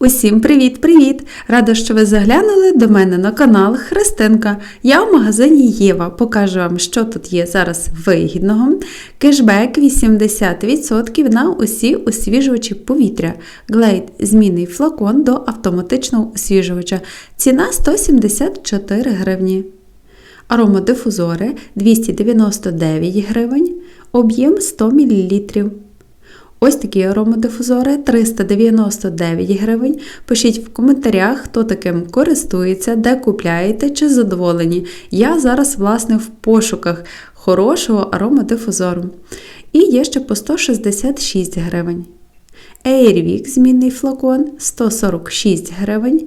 Усім привіт-привіт! Рада, що ви заглянули до мене на канал Христинка. Я в магазині Єва. Покажу вам, що тут є зараз вигідного. Кешбек 80% на усі освіжувачі повітря. Глейд змінний флакон до автоматичного освіжувача. Ціна 174 гривні. Аромадифузори 299 гривень, об'єм 100 мл. Ось такі аромадифузори 399 гривень. Пишіть в коментарях, хто таким користується, де купляєте чи задоволені. Я зараз, власне, в пошуках хорошого аромадифузору. І є ще по 166 гривень. Airwick змінний флакон 146 гривень.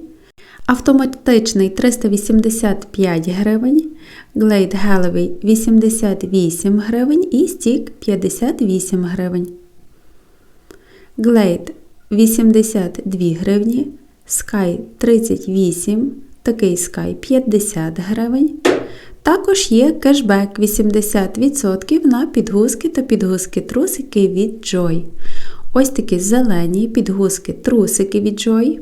Автоматичний 385 гривень, Glade Galloway 88 гривень і Stick 58 гривень. Glade 82 гривні, Sky 38, такий Sky 50 гривень. Також є кешбек 80% на підгузки та підгузки трусики від Joy. Ось такі зелені підгузки трусики від Joy.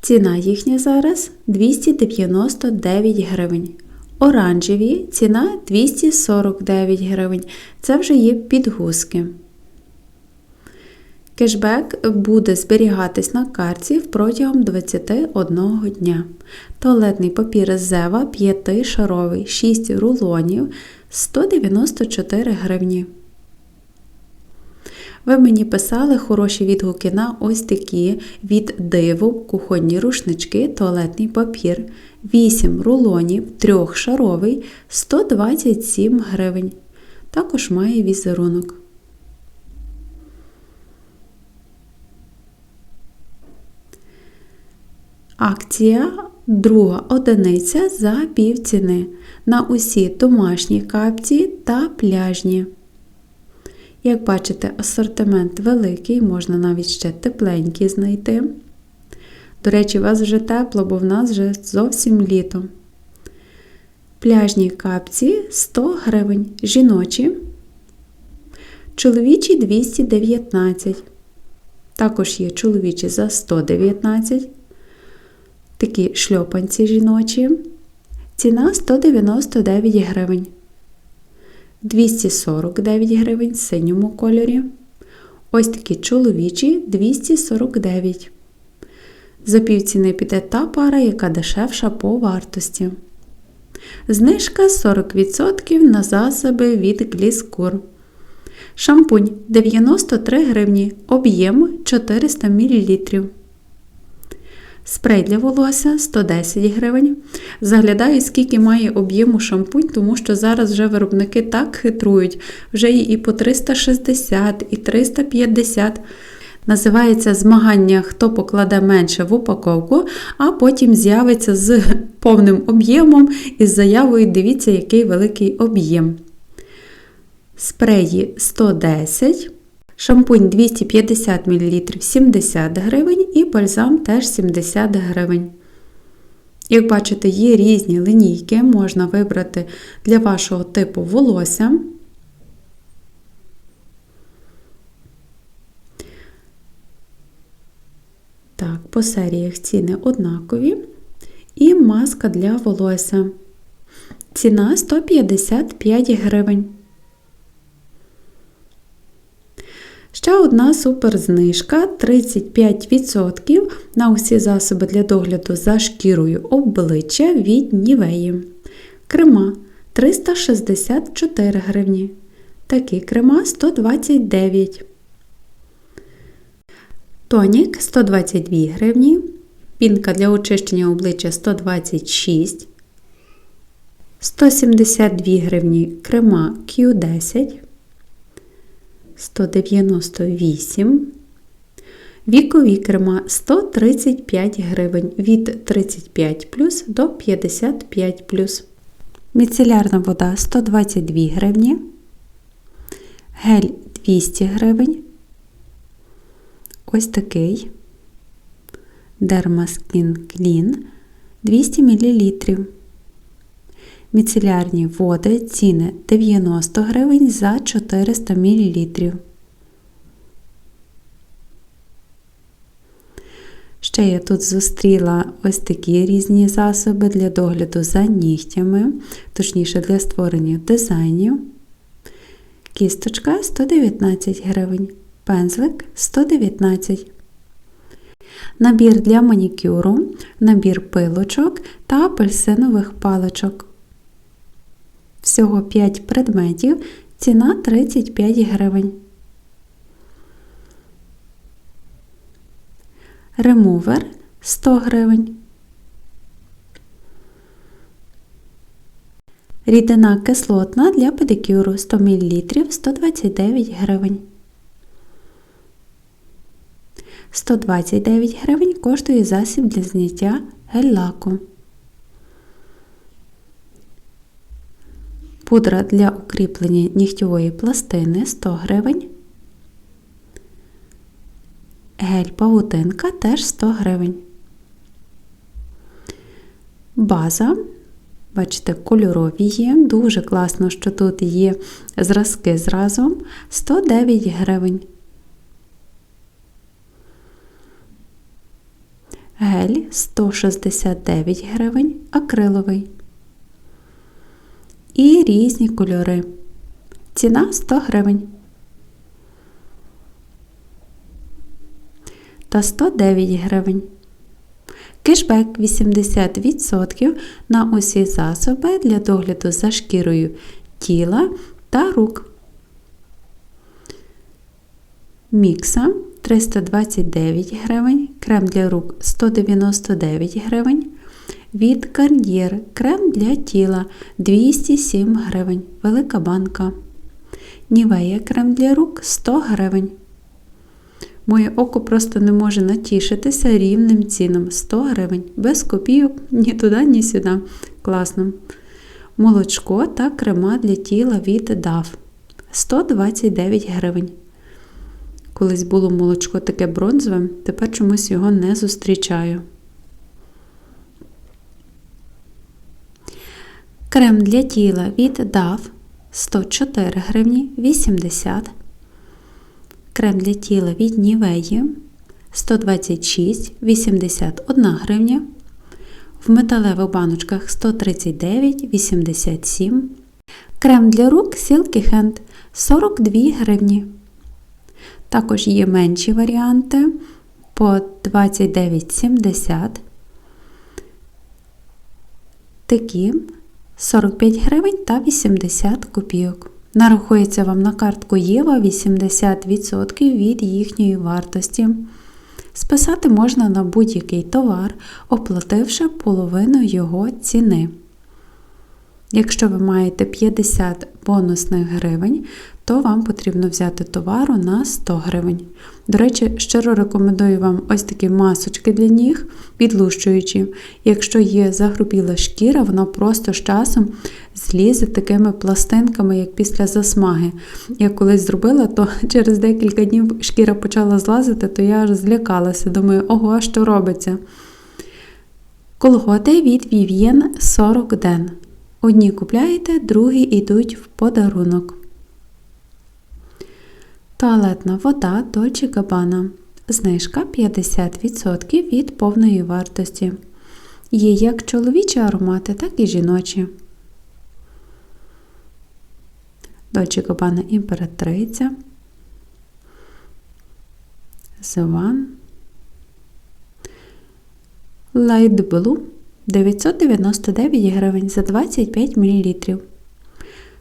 Ціна їхня зараз 299 гривень. Оранжеві ціна 249 гривень. Це вже є підгузки. Кешбек буде зберігатись на карті протягом 21 дня. Туалетний папір Зева 5-шаровий 6 рулонів 194 гривні. Ви мені писали хороші відгуки на ось такі від диву, кухонні рушнички, туалетний папір, 8 рулонів, 3-шаровий 127 гривень. Також має візерунок. Акція друга одиниця за півціни на усі домашні капці та пляжні. Як бачите, асортимент великий, можна навіть ще тепленький знайти. До речі, у вас вже тепло, бо в нас вже зовсім літо. Пляжні капці 100 гривень, жіночі, чоловічі 219. Також є чоловічі за 119 такі шльопанці жіночі. Ціна 199 гривень. 249 гривень в синьому кольорі. Ось такі чоловічі 249. За півціни піде та пара, яка дешевша по вартості. Знижка 40% на засоби від Гліскур. Шампунь 93 гривні, об'єм 400 мл. Спрей для волосся 110 гривень. Заглядаю, скільки має об'єму шампунь, тому що зараз вже виробники так хитрують, вже і по 360, і 350. Називається змагання, хто покладе менше в упаковку, а потім з'явиться з повним об'ємом і з заявою: дивіться, який великий об'єм. Спреї 110 Шампунь 250 мл 70 гривень і бальзам теж 70 гривень. Як бачите, є різні линійки, можна вибрати для вашого типу волосся. Так, по серіях ціни однакові. І маска для волосся. Ціна 155 гривень. Ще одна суперзнижка 35% на усі засоби для догляду за шкірою обличчя від Нівеї. Крема 364 гривні. Такі крема 129. Тонік 122 гривні. Пінка для очищення обличчя 126. 172 гривні крема Q10. 198. Вікові крема 135 гривень від 35 плюс до 55 плюс. Міцелярна вода 122 гривні. Гель 200 гривень. Ось такий. Dermaskin Clean 200 мл. Міцелярні води ціни 90 гривень за 400 мл. Ще я тут зустріла ось такі різні засоби для догляду за нігтями, точніше для створення дизайнів. Кісточка 119 гривень, пензлик 119 Набір для манікюру, набір пилочок та апельсинових паличок. Всього 5 предметів, ціна 35 гривень. Ремувер 100 гривень. Рідина кислотна для педикюру 100 мл 129 гривень. 129 гривень коштує засіб для зняття гель-лаку. Пудра для укріплення нігтєвої пластини 100 гривень. Гель павутинка теж 100 гривень. База, бачите, кольорові є. Дуже класно, що тут є зразки зразу 109 гривень. Гель 169 гривень, акриловий. І різні кольори. Ціна 100 гривень. Та 109 гривень. Кешбек 80% на усі засоби для догляду за шкірою тіла та рук. Мікса 329 гривень, крем для рук 199 гривень. Від Garnier крем для тіла 207 гривень, велика банка. Нівея крем для рук 100 гривень. Моє око просто не може натішитися рівним цінам 100 гривень, без копійок ні туди, ні сюди. Класно. Молочко та крема для тіла від DAF 129 гривень. Колись було молочко таке бронзове, тепер чомусь його не зустрічаю. Крем для тіла від DAF 104 гривні 80. Крем для тіла від Нівеї 126 81 гривня. В металевих баночках 139 87. Крем для рук Silky Hand 42 гривні. Також є менші варіанти по 29,70. Такі 45 гривень та 80 копійок. Нарахується вам на картку Єва 80% від їхньої вартості. Списати можна на будь-який товар, оплативши половину його ціни. Якщо ви маєте 50 бонусних гривень, то вам потрібно взяти товару на 100 гривень. До речі, щиро рекомендую вам ось такі масочки для ніг, підлущуючі. Якщо є загрубіла шкіра, вона просто з часом злізе такими пластинками, як після засмаги. Я колись зробила, то через декілька днів шкіра почала злазити, то я аж злякалася. Думаю, ого, що робиться? Колготи від Vivien 40 ден. Одні купляєте, другі йдуть в подарунок. Туалетна вода Dolce Gabbana. Знижка 50% від повної вартості. Є як чоловічі аромати, так і жіночі. Dolce Gabbana імператриця. One. Light Blue 999 гривень за 25 мл.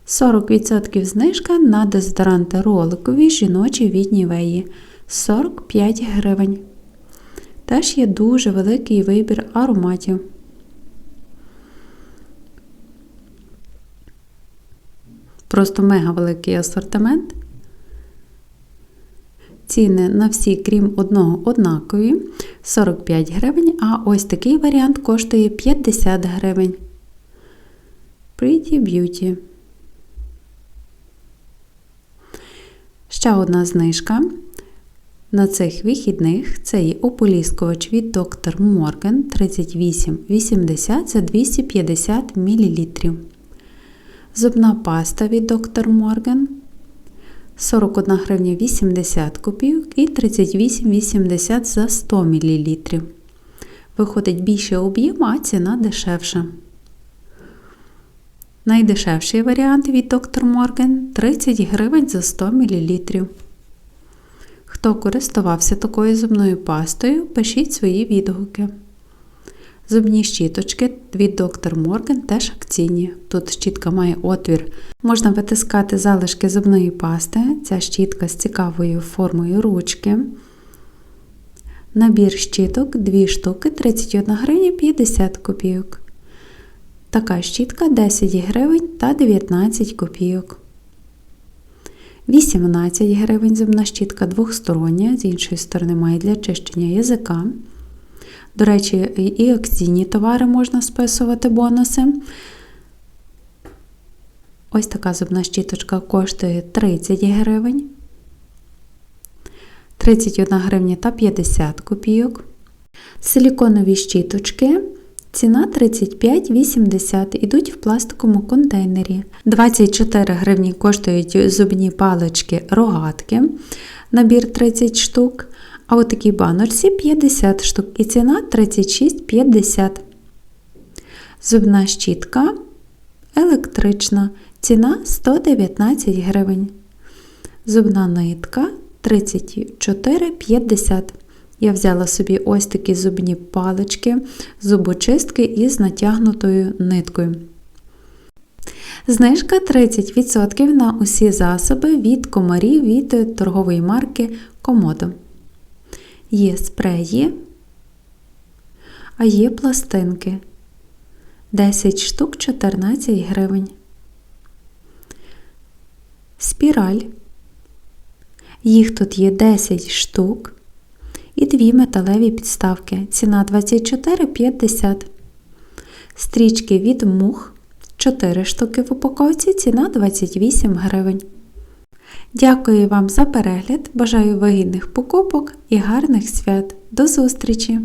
40% знижка на дезодоранти роликові жіночі від Нівеї 45 гривень. Теж є дуже великий вибір ароматів. Просто мега великий асортимент. Ціни на всі, крім одного, однакові 45 гривень, а ось такий варіант коштує 50 гривень. Pretty Beauty. Ще одна знижка. На цих вихідних це є ополіскувач від Dr. Morgan 3880 за 250 мл. Зубна паста від Dr. Morgan 41 гривня 80 копійок і 38,80 за 100 мл. Виходить більше об'єм, а ціна дешевша. Найдешевший варіант від Dr. Morgan 30 гривень за 100 мл. Хто користувався такою зубною пастою, пишіть свої відгуки. Зубні щіточки від Dr. Morgan теж акційні. Тут щітка має отвір. Можна витискати залишки зубної пасти. Ця щітка з цікавою формою ручки. Набір щіток 2 штуки 31 гривня 50 копійок. Така щітка 10 гривень та 19 копійок. 18 гривень зубна щітка двохстороння, з іншої сторони має для чищення язика. До речі, і акційні товари можна списувати бонуси. Ось така зубна щіточка коштує 30 гривень, 31 гривня та 50 копійок. Силіконові щіточки. Ціна 35,80 ідуть в пластиковому контейнері. 24 гривні коштують зубні палички рогатки, набір 30 штук. А у такій баночці 50 штук і ціна 36,50. Зубна щітка електрична. Ціна 119 гривень. Зубна нитка 34,50. Я взяла собі ось такі зубні палички, зубочистки із натягнутою ниткою. Знижка 30% на усі засоби від комарів від торгової марки Комодо. Є спреї, а є пластинки. 10 штук 14 гривень. Спіраль. Їх тут є 10 штук і дві металеві підставки. Ціна 24,50. Стрічки від мух 4 штуки в упаковці, ціна 28 гривень. Дякую вам за перегляд. Бажаю вигідних покупок і гарних свят. До зустрічі!